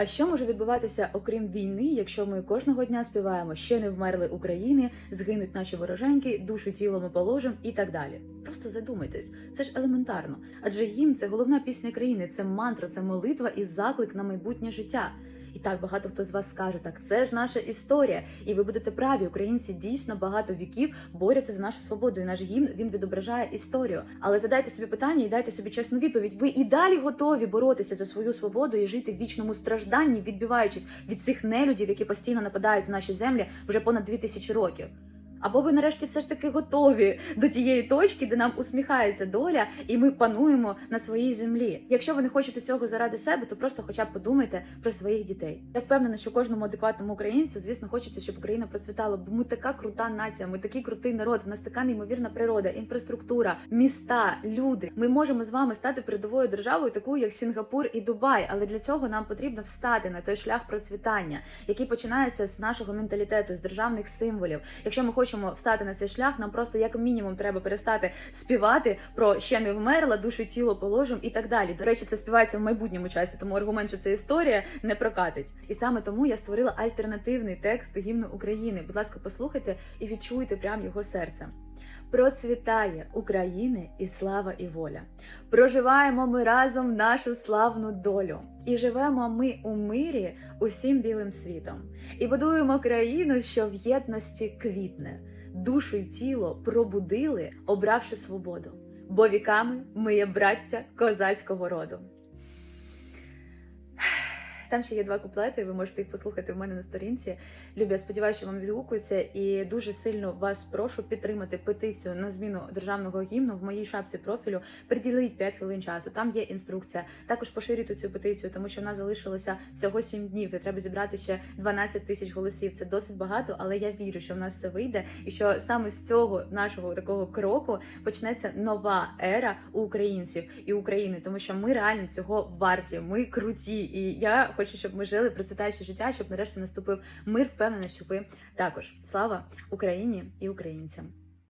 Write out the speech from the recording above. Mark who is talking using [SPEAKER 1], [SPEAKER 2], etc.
[SPEAKER 1] А що може відбуватися окрім війни, якщо ми кожного дня співаємо ще не вмерли України, згинуть наші вороженьки, душу тіло ми положим і так далі? Просто задумайтесь, це ж елементарно. Адже гімн це головна пісня країни, це мантра, це молитва і заклик на майбутнє життя. І так багато хто з вас скаже, так це ж наша історія, і ви будете праві. Українці дійсно багато віків борються за нашу свободу. І наш гімн він відображає історію. Але задайте собі питання і дайте собі чесну відповідь. Ви і далі готові боротися за свою свободу і жити в вічному стражданні, відбиваючись від цих нелюдів, які постійно нападають на наші землі вже понад дві тисячі років. Або ви нарешті все ж таки готові до тієї точки, де нам усміхається доля, і ми пануємо на своїй землі. Якщо ви не хочете цього заради себе, то просто хоча б подумайте про своїх дітей. Я впевнена, що кожному адекватному українцю, звісно, хочеться, щоб Україна процвітала, бо ми така крута нація, ми такий крутий народ. В нас така неймовірна природа, інфраструктура, міста, люди. Ми можемо з вами стати передовою державою, такою як Сінгапур і Дубай. Але для цього нам потрібно встати на той шлях процвітання, який починається з нашого менталітету, з державних символів. Якщо ми хочемо встати на цей шлях, нам просто як мінімум треба перестати співати про ще не вмерла, душу тіло положим і так далі. До речі, це співається в майбутньому часі, тому аргумент, що це історія, не прокатить. І саме тому я створила альтернативний текст гімну України. Будь ласка, послухайте і відчуйте прям його серце. Процвітає України і слава і воля. Проживаємо ми разом нашу славну долю, і живемо ми у мирі усім білим світом, і будуємо країну, що в єдності квітне, душу й тіло пробудили, обравши свободу. Бо віками ми є браття козацького роду. Там ще є два куплети, ви можете їх послухати в мене на сторінці. Любі, я сподіваюся, що вам відгукується, і дуже сильно вас прошу підтримати петицію на зміну державного гімну в моїй шапці профілю. Приділіть 5 хвилин часу. Там є інструкція. Також поширюйте цю петицію, тому що в нас залишилося всього 7 днів. І треба зібрати ще 12 тисяч голосів. Це досить багато, але я вірю, що в нас все вийде, і що саме з цього нашого такого кроку почнеться нова ера у українців і України, тому що ми реально цього варті. Ми круті, і я хочу, щоб ми жили процвітаюче життя, щоб нарешті наступив мир. Впевнена, що ви також слава Україні і українцям.